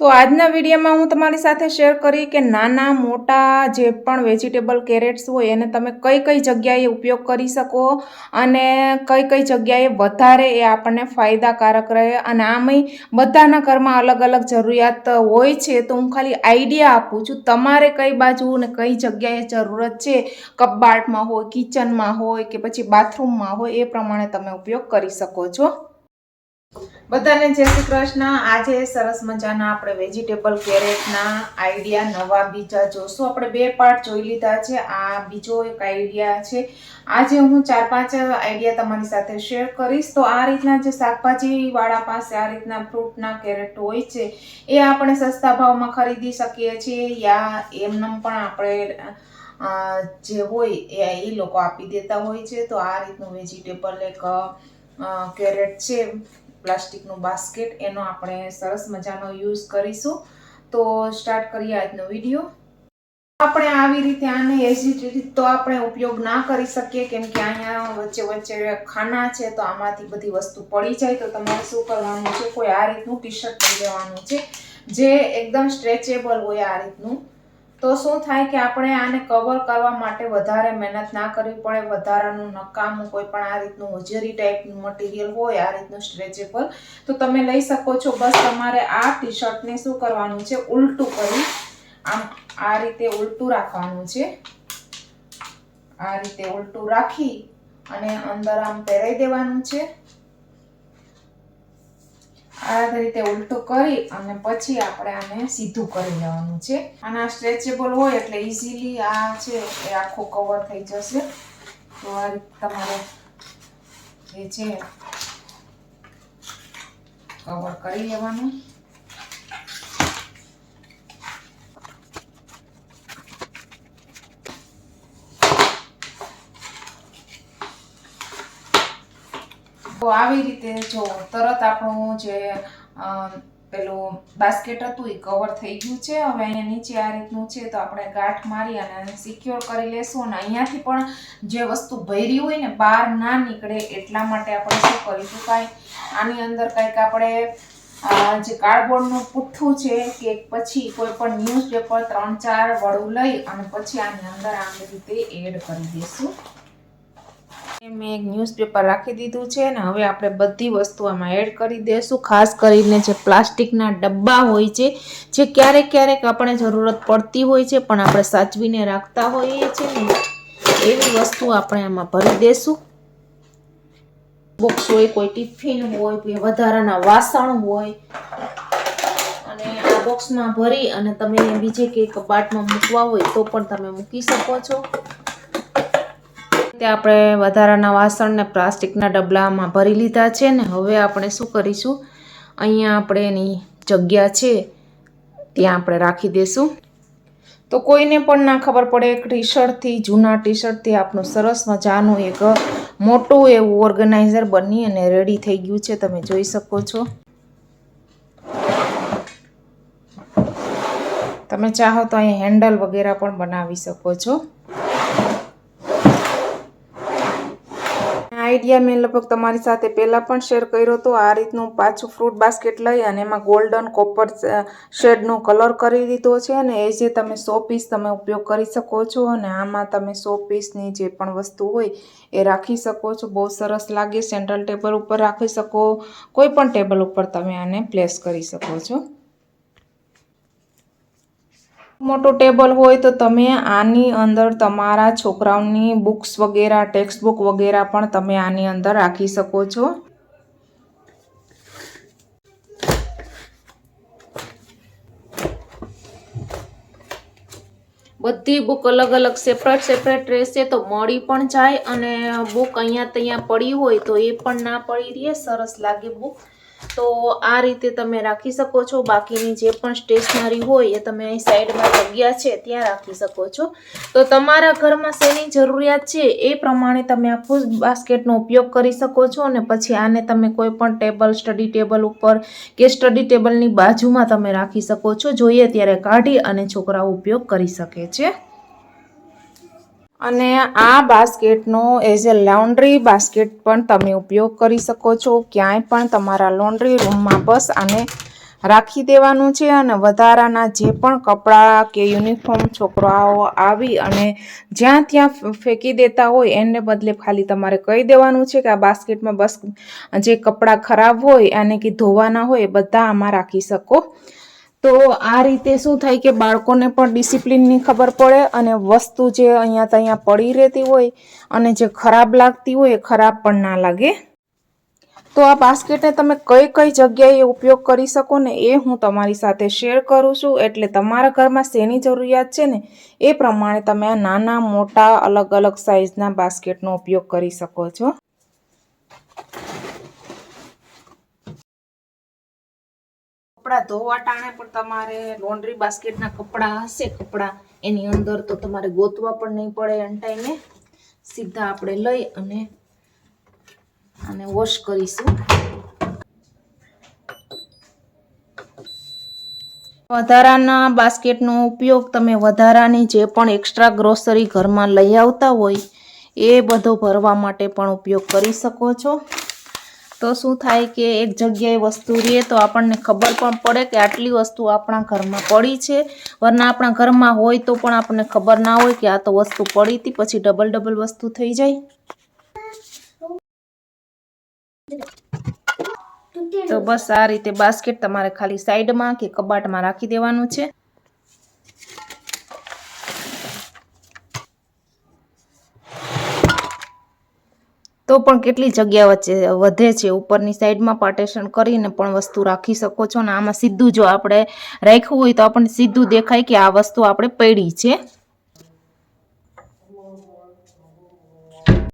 તો આજના વિડીયોમાં હું તમારી સાથે શેર કરી કે નાના, મોટા જે પણ વેજીટેબલ કેરેટ્સ હોય એને તમે કઈ કઈ જગ્યાએ ઉપયોગ કરી શકો અને કઈ કઈ જગ્યાએ વધારે એ આપણને ફાયદાકારક રહે. અને આમય બધાના ઘરમાં અલગ અલગ જરૂરિયાત હોય છે તો હું ખાલી આઈડિયા આપું છું તમારે કઈ બાજુ ને કઈ જગ્યાએ જરૂરત છે. કબાટમાં હોય કિચનમાં હોય કે પછી બાથરૂમમાં હોય એ પ્રમાણે તમે ઉપયોગ કરી શકો છો. બધાને જય શ્રી કૃષ્ણ. આજે સરસ મજાના આપણે વેજીટેબલ કેરેટના આઈડિયા નવા બીજા જોશું. આપણે બે પાર્ટ જોઈ લીધા છે. આ બીજો એક આઈડિયા છે. આજે હું ચાર પાંચ આઈડિયા તમારી સાથે શેર કરીશ. તો આ રીતના જે શાકભાજીવાળા પાસે આ રીતના ફ્રૂટના કેરેટ હોય છે, એ આપણે સસ્તા ભાવમાં ખરીદી શકીએ છીએ યા એમનેમ પણ આપણે જે હોય એ એ લોકો આપી દેતા હોય છે. તો આ રીતનું વેજીટેબલ એક કેરેટ છે. પ્લાસ્ટિકનું બાસ્કેટ, એનો આપણે સરસ મજાનો યુઝ કરીશું. તો સ્ટાર્ટ કરીએ આજનો વીડિયો. આપણે આવી રીતે આને એઝી તો આપણે ઉપયોગ ના કરી શકીએ, કેમ કે અહીંયા વચ્ચે વચ્ચે ખાના છે, તો આમાંથી બધી વસ્તુ પડી જાય. તો તમારે શું કરવાનું છે, કોઈ આ રીતનું ટી શર્ટ લઈ લેવાનું છે, જે એકદમ સ્ટ્રેચેબલ હોય આ રીતનું. તો શું થાય કે આપણે આને કવર કરવા માટે વધારે મહેનત ના કરવી પડે, વધારાનું નકામું કોઈ પણ આ રીતનું હોજરી ટાઈપનું મટીરિયલ હોય, આ રીતનું સ્ટ્રેચેબલ તો તમે લઈ શકો છો. બસ તમારે આ ટી શર્ટને શું કરવાનું છે? ઉલટું કરી આમ આ રીતે ઉલટું રાખવાનું છે. આ રીતે ઉલટું રાખી અને અંદર આમ પહેરાઈ દેવાનું છે. આ રીતે ઉલટું કરી અને પછી આપણે આને સીધું કરી લેવાનું છે. અને આ સ્ટ્રેચેબલ હોય એટલે ઇઝીલી આ છે એ આખું કવર થઈ જશે. તો આ તમારે જે છે કવર કરી લેવાનું. તો આવી રીતે જો તરત આપણું જે પેલું બાસ્કેટ હતું એ કવર થઈ ગયું છે. હવે અહીંયા નીચે આ રીતનું છે તો આપણે ગાંઠ મારી અને સિક્યોર કરી લેશું અને અહીંયાથી પણ જે વસ્તુ ભરી હોય ને બહાર ના નીકળે એટલા માટે આપણે શું કરીશું કાંઈ? આની અંદર કંઈક આપણે જે કાર્ડબોર્ડનું પુઠ્ઠું છે કે પછી કોઈ પણ ન્યૂઝપેપર ત્રણ ચાર વડું લઈ અને પછી આની અંદર આવી રીતે એડ કરી દઈશું. મેં એક ન્યૂઝપેપર રાખી દીધું છે ને હવે આપણે બધી વસ્તુ આમાં એડ કરી દઈશું ખાસ કરીને જે પ્લાસ્ટિકના ડબ્બા હોય છે, જે ક્યારેક ક્યારેક આપણે જરૂરત પડતી હોય છે, પણ આપણે સાચવીને રાખતા હોઈએ છીએ ને, એવી વસ્તુ આપણે આમાં ભરી દઈશું બોક્સ હોય, કોઈ ટિફિન હોય, કોઈ વધારાના વાસણ હોય, અને આ બોક્સમાં ભરી અને તમે બીજે કંઈક બાટમાં મૂકવા હોય તો પણ તમે મૂકી શકો છો. તે આપણે વધારાના વાસણને પ્લાસ્ટિકના ડબલામાં ભરી લીધા છે ને હવે આપણે શું કરીશું? અહીંયા આપણે એની જગ્યા છે, ત્યાં આપણે રાખી દઈશું તો કોઈને પણ ના ખબર પડે, એક ટી શર્ટથી જૂના ટી શર્ટથી આપણું સરસ મજાનું એક મોટું એવું ઓર્ગેનાઇઝર બની અને રેડી થઈ ગયું છે, તમે જોઈ શકો છો. તમે ચાહો તો અહીં હેન્ડલ વગેરે પણ બનાવી શકો છો. આઈડિયા મેં લગભગ તમારી સાથે પહેલાં પણ શેર કર્યો હતો. આ રીતનું પાછું ફ્રૂટ બાસ્કેટ લઈ અને એમાં ગોલ્ડન કોપર શેડનો કલર કરી દીધો છે અને એ જે તમે સો પીસ તમે ઉપયોગ કરી શકો છો અને આમાં તમે સો પીસની જે પણ વસ્તુ હોય એ રાખી શકો છો. બહુ સરસ લાગે. સેન્ટ્રલ ટેબલ ઉપર રાખી શકો. કોઈ પણ ટેબલ ઉપર તમે આને પ્લેસ કરી શકો છો. મોટું ટેબલ હોય તો તમે આની અંદર તમારા છોકરાઓની બુક્સ વગેરે ટેક્સ્ટ બુક વગેરે પણ તમે આની અંદર રાખી શકો છો. બધી બુક અલગ અલગ સેપરેટ સેપરેટ રહેશે તો મળી પણ જાય અને બુક અહીંયા ત્યાં પડી હોય તો એ પણ ના પડી રહે. સરસ લાગે બુક. તો આ રીતે તમે રાખી શકો છો. બાકીની જે પણ સ્ટેશનરી હોય એ તમે અહીં સાઈડમાં જગ્યા છે ત્યાં રાખી શકો છો. તો તમારા ઘરમાં શેની જરૂરિયાત છે એ પ્રમાણે તમે આ ફૂડ બાસ્કેટનો ઉપયોગ કરી શકો છો અને પછી આને તમે કોઈ પણ ટેબલ સ્ટડી ટેબલ ઉપર કે સ્ટડી ટેબલની બાજુમાં તમે રાખી શકો છો. જોઈએ ત્યારે કાઢી અને છોકરાઓ ઉપયોગ કરી શકે છે. અને આ બાસ્કેટનો એઝ એ લોન્ડ્રી બાસ્કેટ પણ તમે ઉપયોગ કરી શકો છો. ક્યાંય પણ તમારા લોન્ડ્રી રૂમમાં બસ આને રાખી દેવાનું છે અને વધારાના જે પણ કપડાં કે યુનિફોર્મ છોકરાઓ આવી અને જ્યાં ત્યાં ફેંકી દેતા હોય એને બદલે ખાલી તમારે કહી દેવાનું છે કે આ બાસ્કેટમાં બસ જે કપડાં ખરાબ હોય અને કે ધોવાના હોય એ બધા આમાં રાખી શકો. તો આ રીતે શું થાય કે બાળકોને પણ ડિસિપ્લિનની ખબર પડે અને વસ્તુ જે અહીંયા ત્યાં પડી રહેતી હોય અને જે ખરાબ લાગતી હોય એ ખરાબ પણ ના લાગે. તો આ બાસ્કેટને તમે કઈ કઈ જગ્યાએ ઉપયોગ કરી શકો ને એ હું તમારી સાથે શેર કરું છું. એટલે તમારા ઘરમાં શેની જરૂરિયાત છે ને એ પ્રમાણે તમે આ નાના, મોટા અલગ અલગ સાઇઝના બાસ્કેટનો ઉપયોગ કરી શકો છો. કપડાં ધોવા ટાણે પણ તમારે લોન્ડ્રી બાસ્કેટના કપડાં હશે કપડાં, એની અંદર તો તમારે ગોતવા પણ નહીં પડે ટાઈમે સીધા આપણે લઈ અને આને વોશ કરીશું. વધારાના બાસ્કેટનો ઉપયોગ તમે વધારાની જે પણ એક્સ્ટ્રા ગ્રોસરી ઘરમાં લઈ આવતા હોય, એ બધો ભરવા માટે પણ ઉપયોગ કરી શકો છો. તો શું થાય કે એક જગ્યાએ વસ્તુ રહે તો આપણને ખબર પણ પડે કે આટલી વસ્તુ આપણા ઘરમાં પડી છે. વરના આપણા ઘરમાં હોય તો પણ આપણને ખબર ના હોય કે આ તો વસ્તુ પડી હતી, પછી ડબલ ડબલ વસ્તુ થઈ જાય. તો બસ આ રીતે બાસ્કેટ તમારે ખાલી સાઈડમાં કે કબાટમાં રાખી દેવાનું છે. તો પણ કેટલી જગ્યા વચ્ચે વધે છે? ઉપરની સાઈડમાં પાર્ટેશન કરીને પણ વસ્તુ રાખી શકો છો અને આમાં સીધું જો આપણે રાખ્યું હોય તો આપણને સીધું દેખાય કે આ વસ્તુ આપણે પડી છે.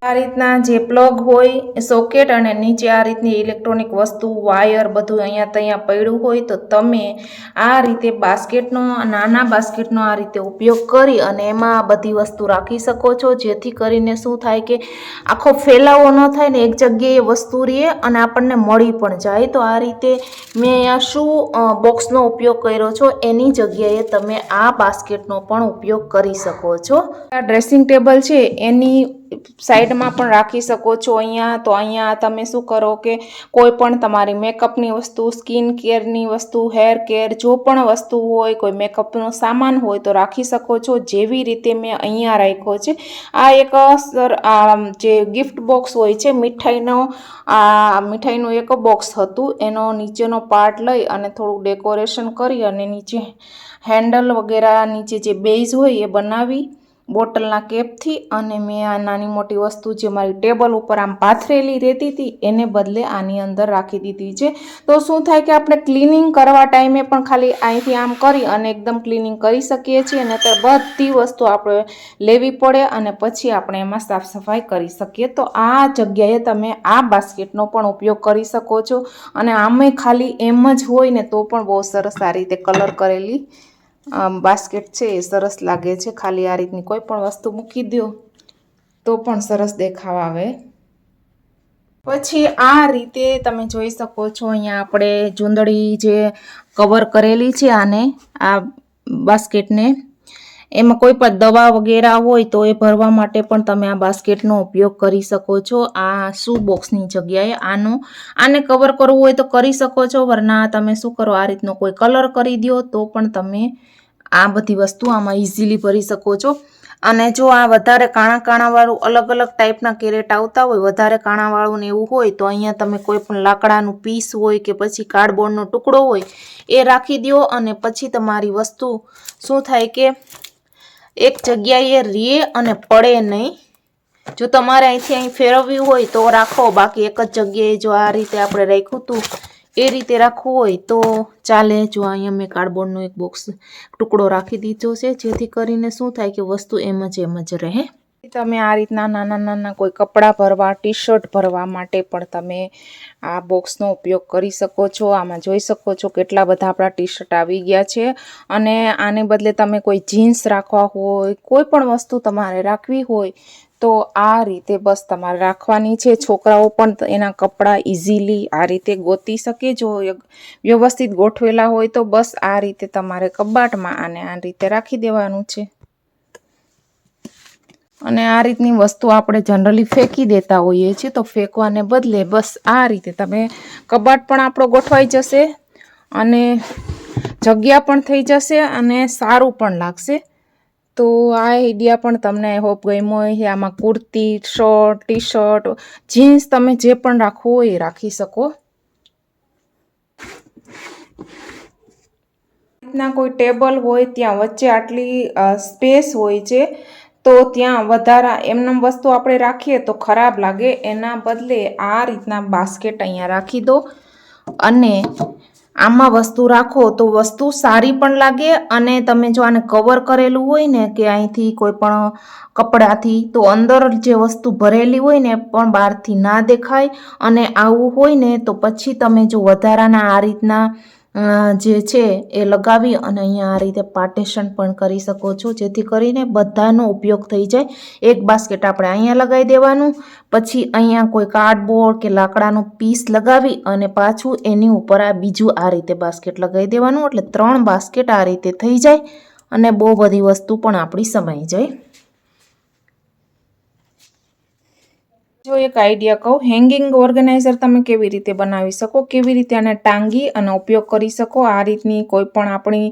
આ રીતના જે પ્લગ હોય સોકેટ અને નીચે આ રીતની ઇલેક્ટ્રોનિક વસ્તુ વાયર બધું અહીંયા ત્યાં પડ્યું હોય તો તમે આ રીતે બાસ્કેટનો, નાના બાસ્કેટનો આ રીતે ઉપયોગ કરી અને એમાં બધી વસ્તુ રાખી શકો છો. જેથી કરીને શું થાય કે આખો ફેલાવો ન થાય ને એક જગ્યાએ વસ્તુ રહે અને આપણને મળી પણ જાય. તો આ રીતે મેં અહીંયા શું બોક્સનો ઉપયોગ કર્યો છો, એની જગ્યાએ તમે આ બાસ્કેટનો પણ ઉપયોગ કરી શકો છો. આ ડ્રેસિંગ ટેબલ છે, એની સાઈડમાં પણ રાખી શકો છો અહીંયા. તો અહીંયા તમે શું કરો કે કોઈ પણ તમારી મેકઅપની વસ્તુ સ્કિન કેરની વસ્તુ હેર કેર જો પણ વસ્તુ હોય, કોઈ મેકઅપનો સામાન હોય, તો રાખી શકો છો. જેવી રીતે મેં અહીંયા રાખ્યો છે. આ એક, સર જે ગિફ્ટ બોક્સ હોય છે, મીઠાઈનો, આ મીઠાઈનું એક બોક્સ હતું. એનો નીચેનો પાર્ટ લઈ અને થોડું ડેકોરેશન કરી અને નીચે હેન્ડલ વગેરે નીચે જે બેઝ હોય એ બનાવી બોટલના કેપથી અને મેં આ નાની મોટી વસ્તુ જે મારી ટેબલ ઉપર આમ પાથરેલી રહેતી હતી, એને બદલે આની અંદર રાખી દીધી છે. તો શું થાય કે આપણે ક્લિનિંગ કરવા ટાઈમે પણ ખાલી અહીંથી આમ કરી અને એકદમ ક્લિનિંગ કરી શકીએ છીએ અને તો બધી વસ્તુ આપણે લેવી પડે અને પછી આપણે એમાં સાફ સફાઈ કરી શકીએ. તો આ જગ્યાએ તમે આ બાસ્કેટનો પણ ઉપયોગ કરી શકો છો. અને આમે ખાલી એમ જ હોય ને તો પણ બહુ સરસ આ રીતે કલર કરેલી બાસ્કેટ છે એ સરસ લાગે છે. ખાલી આ રીતની કોઈ પણ વસ્તુ મૂકી દો તો પણ સરસ દેખાવ આવે. પછી આ રીતે તમે જોઈ શકો છો અહીંયા આપણે ચૂંદડી જે કવર કરેલી છે આને, આ બાસ્કેટને. એમાં કોઈ પણ દવા વગેરે હોય તો એ ભરવા માટે પણ તમે આ બાસ્કેટનો ઉપયોગ કરી શકો છો. આ શૂ બોક્સની જગ્યાએ આનો, આને કવર કરવું હોય તો કરી શકો છો, વરના તમે શું કરો, આ રીતનો કોઈ કલર કરી દો તો પણ તમે આ બધી વસ્તુ આમાં ઇઝીલી ભરી શકો છો. અને જો આ વધારે કાણા કાણાવાળું અલગ અલગ ટાઈપના કેરેટ આવતા હોય, વધારે કાણાવાળું ને એવું હોય, તો અહીંયા તમે કોઈ પણ લાકડાનું પીસ હોય કે પછી કાર્ડબોર્ડનો ટુકડો હોય, એ રાખી દો અને પછી તમારી વસ્તુ શું થાય કે એક જગ્યાએ રે અને પડે નહીં. જો તમારે અહીંથી અહીં ફેરવવી હોય તો રાખો, બાકી એક જ જગ્યાએ જો આ રીતે આપણે રાખ્યું હતું એ રીતે રાખવું હોય તો ચાલે. જો અહીંયા મેં કાર્ડબોર્ડનો એક બોક્સ ટુકડો રાખી દીધો છે, જેથી કરીને શું થાય કે વસ્તુ એમ જ એમ જ રહે. તમે આ રીતના નાના નાના કોઈ કપડાં ભરવા ટી શર્ટ ભરવા માટે પણ તમે આ બોક્સનો ઉપયોગ કરી શકો છો. આમાં જોઈ શકો છો કેટલા બધા આપણા ટી શર્ટ આવી ગયા છે. અને આને બદલે તમે કોઈ જીન્સ રાખવા હોય, કોઈ પણ વસ્તુ તમારે રાખવી હોય તો આ રીતે બસ તમારે રાખવાની છે. છોકરાઓ પણ એના કપડાં ઇઝીલી આ રીતે ગોતી શકે. જો વ્યવસ્થિત ગોઠવેલા હોય તો બસ આ રીતે તમારે કબાટમાં આને આ રીતે રાખી દેવાનું છે. અને આ રીતની વસ્તુ આપણે જનરલી ફેંકી દેતા હોઈએ છીએ, તો ફેંકવાને બદલે બસ આ રીતે તમે કબાટ પણ આપણો ગોઠવાઈ જશે અને જગ્યા પણ થઈ જશે અને સારું પણ લાગશે. તો આ આઈડિયા પણ તમને હોપ ગમ્યો હોય આમાં kurti shirt T shirt jeans તમે જે પણ રાખવું હોય એ રાખી શકો. રીતના કોઈ ટેબલ હોય, ત્યાં વચ્ચે આટલી સ્પેસ હોય છે, તો ત્યાં વધારા એમનેમ વસ્તુ આપણે રાખીએ તો ખરાબ લાગે. એના બદલે આ રીતના બાસ્કેટ અહીંયા રાખી દો. અને આમાં વસ્તુ રાખો તો વસ્તુ સારી પણ લાગે અને તમે જો આને કવર કરેલું હોય ને કે અહીંથી કોઈ પણ કપડાથી, તો અંદર જે વસ્તુ ભરેલી હોય ને પણ બહારથી ના દેખાય અને આવું હોય ને તો પછી તમે જો વધારાના આ રીતના જે છે એ લગાવી અને અહીંયા આ રીતે પાર્ટેશન પણ કરી શકો છો. જેથી કરીને બધાનો ઉપયોગ થઈ જાય. એક બાસ્કેટ આપણે અહીંયા લગાવી દેવાનું. પછી અહીંયા કોઈ કાર્ડબોર્ડ કે લાકડાનું પીસ લગાવી અને પાછું એની ઉપર આ બીજું આ રીતે બાસ્કેટ લગાવી દેવાનું. એટલે ત્રણ બાસ્કેટ આ રીતે થઈ જાય અને બહુ બધી વસ્તુ પણ આપણી સમાઈ જાય. જો એક આઈડિયા કહું હેંગિંગ ઓર્ગેનાઇઝર તમે કેવી રીતે બનાવી શકો, કેવી રીતે આને ટાંગી અને ઉપયોગ કરી શકો, આ રીતની કોઈ પણ આપણી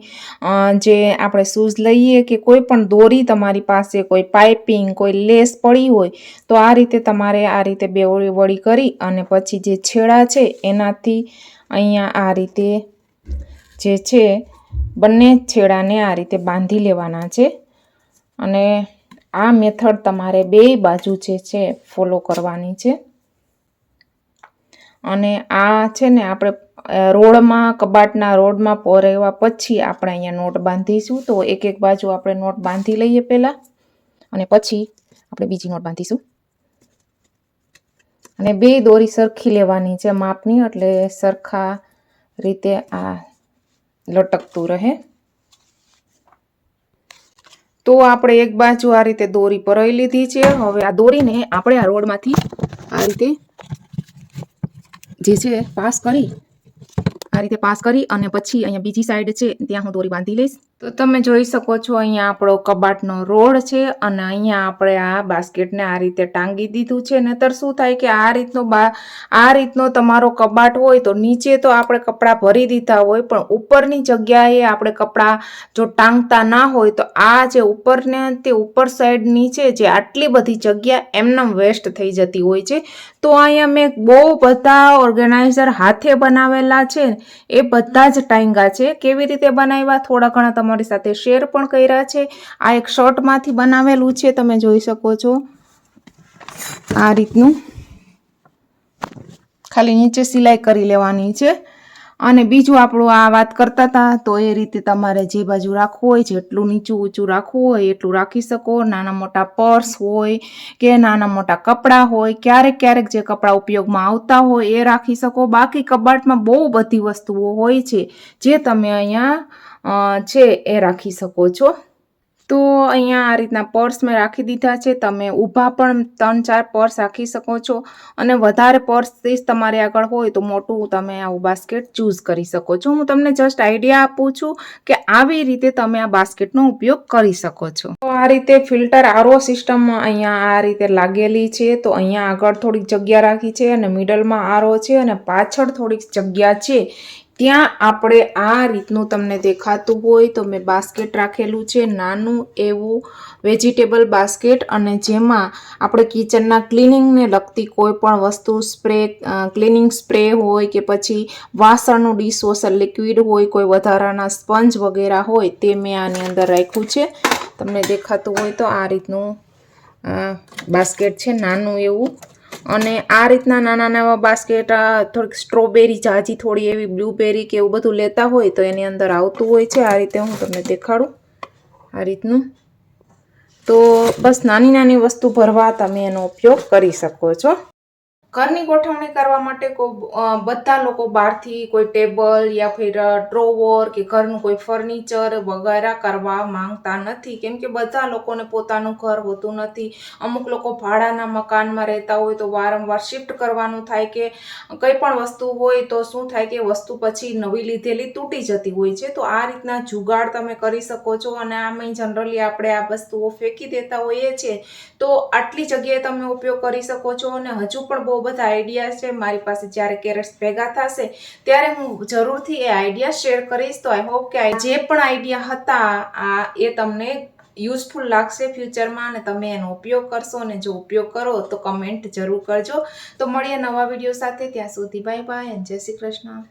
જે આપણે શૂઝ લઈએ કે કોઈ પણ દોરી તમારી પાસે, કોઈ પાઇપિંગ કોઈ લેસ પડી હોય, તો આ રીતે તમારે આ રીતે બે વળી વળી કરી અને પછી જે છેડા છે એનાથી અહીંયા આ રીતે જે છે, બંને છેડાને આ રીતે બાંધી લેવાના છે. અને આ મેથડ તમારે બે બાજુ જે છે ફોલો કરવાની છે. અને આ છે ને આપણે રોડમાં, કબાટના રોડમાં પોરેવા પછી આપણે અહીંયા નોટ બાંધીશું. તો એક એક બાજુ આપણે નોટ બાંધી લઈએ પહેલાં. અને પછી આપણે બીજી નોટ બાંધીશું. અને બે દોરી સરખી લેવાની છે માપની, એટલે સરખા રીતે આ લટકતું રહે. તો આપણે એક બાજુ આ રીતે દોરી પરોઈ લીધી છે. હવે આ દોરીને આપણે આ રોડમાંથી આ રીતે જે છે પાસ કરી, આ રીતે પાસ કરી અને પછી અહીંયા બીજી સાઈડ છે, ત્યાં હું દોરી બાંધી લઈશ. તો તમે જોઈ શકો છો અહીંયા આપણો કબાટનો રોડ છે અને અહીંયા આપણે આ બાસ્કેટને આ રીતે ટાંગી દીધું છે. નહીતર શું થાય કે આ રીતનો બા, આ રીતનો તમારો કબાટ હોય તો નીચે તો આપણે કપડાં ભરી દીધા હોય, પણ ઉપરની જગ્યાએ આપણે કપડાં જો ટાંગતા ના હોય તો આ જે ઉપરને તે ઉપર સાઈડ નીચે જે આટલી બધી જગ્યા એમનેમ વેસ્ટ થઈ જતી હોય છે. તો અહીંયા મેં બહુ બધા ઓર્ગેનાઇઝર હાથે બનાવેલા છે. એ બધા જ ટાંગા છે. કેવી રીતે બનાવ્યા થોડા ઘણા તમારી સાથે શેર પણ કર્યા છે. આ એક શર્ટમાંથી બનાવેલું છે, તમે જોઈ શકો છો. આ રીતનું. ખાલી નીચે સિલાઈ કરી લેવાની છે. અને બીજું આપણું આ વાત કરતા હતા તો એ રીતે તમારે જે બાજુ રાખવું હોય, જેટલું નીચું ઊંચું રાખવું હોય, એટલું રાખી શકો. નાના મોટા પર્સ હોય કે નાના મોટા કપડાં હોય, ક્યારેક ક્યારેક જે કપડાં ઉપયોગમાં આવતા હોય એ રાખી શકો. બાકી કબાટમાં બહુ બધી વસ્તુઓ હોય છે, જે તમે અહીંયા છે એ રાખી શકો છો. તો અહીંયા આ રીતના પર્સ મેં રાખી દીધા છે. તમે ઊભા પણ ત્રણ ચાર પર્સ રાખી શકો છો. અને વધારે પર્સ તમારે આગળ હોય તો મોટું તમે આવું બાસ્કેટ ચૂઝ કરી શકો છો. હું તમને જસ્ટ આઈડિયા આપું છું કે આવી રીતે તમે આ બાસ્કેટનો ઉપયોગ કરી શકો છો. તો આ રીતે ફિલ્ટર આરો સિસ્ટમ અહીંયા આ રીતે લાગેલી છે. તો અહીંયા આગળ થોડીક જગ્યા રાખી છે અને મિડલમાં આરો છે અને પાછળ થોડીક જગ્યા છે. ત્યાં આપણે આ રીતનું તમને દેખાતું હોય તો મેં બાસ્કેટ રાખેલું છે, નાનું એવું વેજીટેબલ બાસ્કેટ અને જેમાં આપણે કિચનના ક્લિનિંગને લગતી કોઈ પણ વસ્તુ સ્પ્રે ક્લિનિંગ સ્પ્રે હોય કે પછી વાસણનું ડિશવોશર લિક્વિડ હોય, કોઈ વધારાના સ્પંજ વગેરે હોય તે મેં આની અંદર રાખ્યું છે. તમને દેખાતું હોય તો આ રીતનું બાસ્કેટ છે, નાનું એવું. અને આ રીતના નાના નાના બાસ્કેટ થોડીક સ્ટ્રોબેરી, જાજી થોડી એવી બ્લુબેરી કે એવું બધું લેતા હોય તો એની અંદર આવતું હોય છે. આ રીતે હું તમને દેખાડું આ રીતનું. તો બસ નાની નાની વસ્તુ ભરવા તમે એનો ઉપયોગ કરી શકો છો. ઘરની ગોઠવણી કરવા માટે કોઈ બધા લોકો બહારથી કોઈ ટેબલ યા ફિર ડ્રોવર કે ઘરનું કોઈ ફર્નિચર વગેરે કરવા માંગતા નથી. કેમ કે બધા લોકોને પોતાનું ઘર હોતું નથી. અમુક લોકો ભાડાના મકાનમાં રહેતા હોય તો વારંવાર શિફ્ટ કરવાનું થાય કે કંઈ પણ વસ્તુ હોય તો શું થાય કે વસ્તુ પછી નવી લીધેલી તૂટી જતી હોય છે. તો આ રીતના જુગાડ તમે કરી શકો છો અને આમાં જનરલી આપણે આ વસ્તુઓ ફેંકી દેતા હોઈએ છીએ. તો આટલી જગ્યાએ તમે ઉપયોગ કરી શકો છો અને હજુ પણ બહુ બધા આઈડિયા છે. મારી પાસે જ્યારે કેરેટ્સ ભેગા થશે, ત્યારે હું જરૂરથી એ આઈડિયા શેર કરીશ. તો આઈ હોપ કે જે પણ આઈડિયા હતા, આ એ તમને યુઝફુલ લાગશે ફ્યુચરમાં અને તમે એનો ઉપયોગ કરશો અને જો ઉપયોગ કરો તો કમેન્ટ જરૂર કરજો. તો મળીએ નવા વીડિયો સાથે. ત્યાં સુધી બાય બાય જય શ્રી કૃષ્ણ.